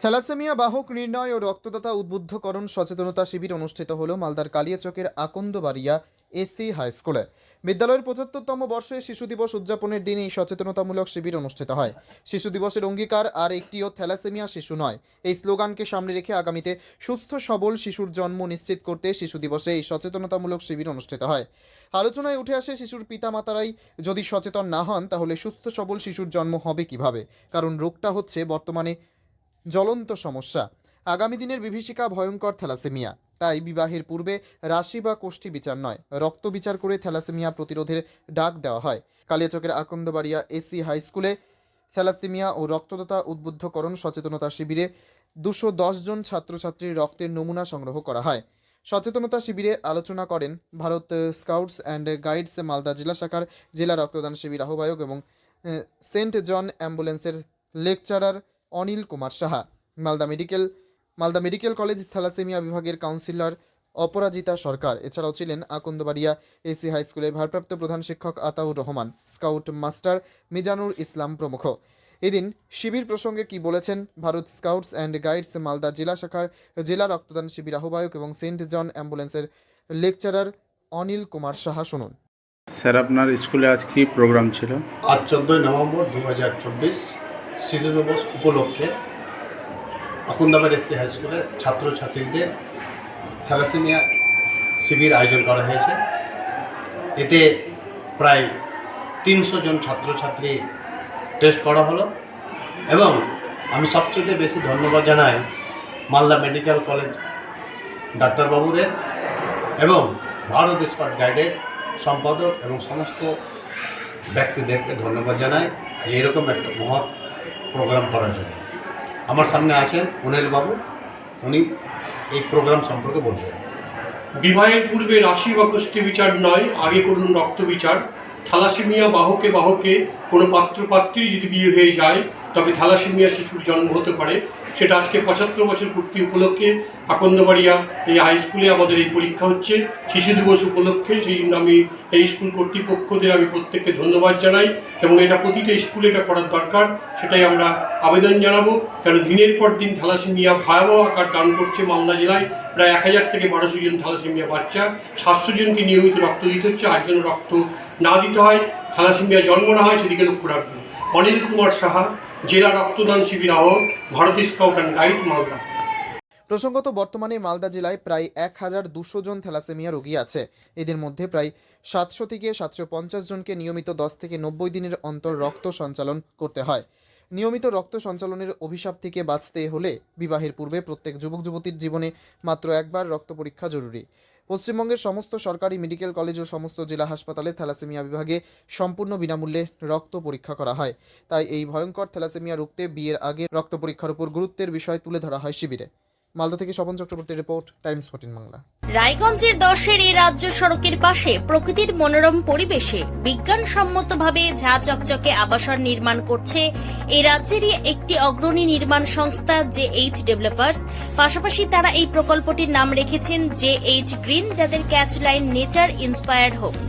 Thalassaemia বাহক নির্ণয় ও রক্তদাতা উদ্বুদ্ধকরণ সচেতনতা শিবির অনুষ্ঠিত হল মালদার কালিয়াচকের আকন্দবাড়িয়া এসি হাই স্কুলে। বিদ্যালয়ের পঁচাত্তরতম বর্ষে শিশু দিবস উদযাপনের দিন এই সচেতনতামূলক শিবির অনুষ্ঠিত হয়। শিশু দিবসের অঙ্গীকার আর একটিও থ্যালাসেমিয়া শিশু নয়। এই স্লোগানকে সামনে রেখে আগামীতে সুস্থ, সবল শিশুর জন্ম নিশ্চিত করতে শিশু দিবসে এই সচেতনতামূলক শিবির অনুষ্ঠিত হয়। আলোচনায় উঠে আসে শিশুর পিতামাতারাই যদি সচেতন না হন, তাহলে সুস্থ, সবল শিশুর জন্ম হবে কীভাবে? কারণ রোগটা হচ্ছে বর্তমানে জ্বলন্ত সমস্যা। আগামী দিনের বিভীষিকা ভয়ঙ্কর থ্যালাসেমিয়া। তাই বিবাহের পূর্বে রাশি বা কোষ্ঠী বিচার নয়, রক্ত বিচার করে থ্যালাসেমিয়া প্রতিরোধের ডাক দেওয়া হয়। কালিয়াচকের আকন্দবাড়িয়া এসি হাই স্কুলে থ্যালাসেমিয়া ও রক্তদাতা উদ্বুদ্ধকরণ সচেতনতা শিবিরে দুশো জন ছাত্রছাত্রীর রক্তের নমুনা সংগ্রহ করা হয়। সচেতনতা শিবিরে আলোচনা করেন Bharat scouts and guides Malda জেলা শাখার জেলা রক্তদান শিবির আহ্বায়ক এবং সেন্ট জন অ্যাম্বুলেন্সের lecturer Anil Kumar Saha. Malda medical Malda medical college thalassaemia বিভাগের কাউন্সিলর অপরাজিতা সরকার। এছাড়াও ছিলেন আকন্দবাড়িয়া এসি হাই স্কুলের ভারপ্রাপ্ত প্রধান শিক্ষক আতাউর রহমান স্কাউট মাস্টার মিজানুর ইসলাম প্রমুখ। এদিন শিবির প্রসঙ্গে কি বলেছেন Bharat scouts and guides Malda জেলা শাখার জেলা রক্তদান শিবির আহ্বায়ক এবং সেন্ট জন অ্যাম্বুলেন্সের লেকচারার অনিল কুমার সাহা শুনুন। স্যার আপনার স্কুলে আজ কি প্রোগ্রাম ছিল? আজ চোদ্দোই নভেম্বর দু হাজার চব্বিশ। শিশু দিবস উপলক্ষে অকুন্দাবাদ এসসি হাই স্কুলের ছাত্রছাত্রীদের থ্যালাসেমিয়া শিবির আয়োজন করা হয়েছে। এতে প্রায় তিনশো জন ছাত্রছাত্রী টেস্ট করা হলো এবং আমি সবচেয়ে বেশি ধন্যবাদ জানাই মালদা মেডিকেল কলেজ ডাক্তারবাবুদের এবং ভারত স্কট গাইডের সম্পাদক এবং সমস্ত ব্যক্তিদেরকে ধন্যবাদ জানাই যে এরকম একটা মহৎ প্রোগ্রাম করার জন্য। আমার সামনে আছেন অনিল বাবু উনি এই প্রোগ্রাম সম্পর্কে বলবেন। বিবাহের পূর্বে রাশি বা কুষ্টি বিচার নয়, আগে করুন রক্ত বিচার। থালাসেমিয়া বাহকে বাহকে কোনো পাত্র পাত্রী যদি বিয়ে হয়ে যায়, তবে থালাসেমিয়া শিশুর জন্ম হতে পারে। সেটা আজকে পঁচাত্তর বছর পূর্তি উপলক্ষে আকন্দবাড়িয়া এই হাই স্কুলে আমাদের এই পরীক্ষা হচ্ছে। শিশু দিবস উপলক্ষে সেই জন্য আমি এই স্কুল কর্তৃপক্ষদের আমি প্রত্যেককে ধন্যবাদ জানাই এবং এটা প্রতিটা স্কুলে এটা করার দরকার, সেটাই আমরা আবেদন জানাব। কেন দিনের পর দিন থ্যালাসেমিয়া ভয়াবহ আকার দান করছে মালদা জেলায়। প্রায় এক হাজার থেকে বারোশো জন থ্যালাসেমিয়া বাচ্চা, সাতশো জনকে নিয়মিত রক্ত দিতে হচ্ছে আর জন্য রক্ত না দিতে হয়। থ্যালাসেমিয়া জন্ম না হয়, সেদিকে লক্ষ্য রাখবেন। অনিল কুমার সাহা জেলা রক্তদান শিবির আহ্বায়ক Bharat scout and guide Malda. প্রসঙ্গত বর্তমানে মালদা জেলায় প্রায় এক হাজার দুশো জন থ্যালাসেমিয়া রোগী আছে। এদের মধ্যে প্রায় সাতশো থেকে সাতশো পঞ্চাশ জনকে নিয়মিত দশ থেকে নব্বই দিনের অন্তর রক্ত সঞ্চালন করতে হয়। নিয়মিত রক্ত সঞ্চালনের অভিশাপ থেকে বাঁচতে হলে বিবাহের পূর্বে প্রত্যেক যুবক যুবতীর জীবনে মাত্র একবার রক্ত পরীক্ষা জরুরি। পশ্চিমবঙ্গের সমস্ত সরকারি মেডিকেল কলেজ ও সমস্ত জেলা হাসপাতালে থ্যালাসেমিয়া বিভাগে সম্পূর্ণ বিনামূল্যে রক্ত পরীক্ষা করা হয়। তাই এই ভয়ঙ্কর থ্যালাসেমিয়া রুখতে বিয়ের আগে রক্ত পরীক্ষার উপর গুরুত্বের বিষয় তুলে ধরা হয় শিবিরে। মালদা থেকে স্বপন চক্রবর্তীর রিপোর্ট, টাইমস ফোর্টিন বাংলা। রায়গঞ্জের দশের এই রাজ্য সড়কের পাশে প্রকৃতির মনোরম পরিবেশে বিজ্ঞানসম্মতভাবে ঝা চকচকে আবাসন নির্মাণ করছে এই রাজ্যেরই একটি অগ্রণী নির্মাণ সংস্থা জে এইচ ডেভেলপার্স। পাশাপাশি তারা এই প্রকল্পটির নাম রেখেছেন জে এইচ গ্রিন, যাদের catch line nature inspired homes.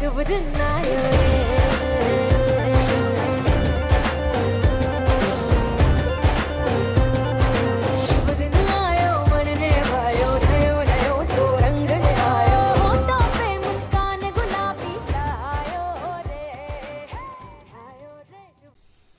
చెబుతున్నాయో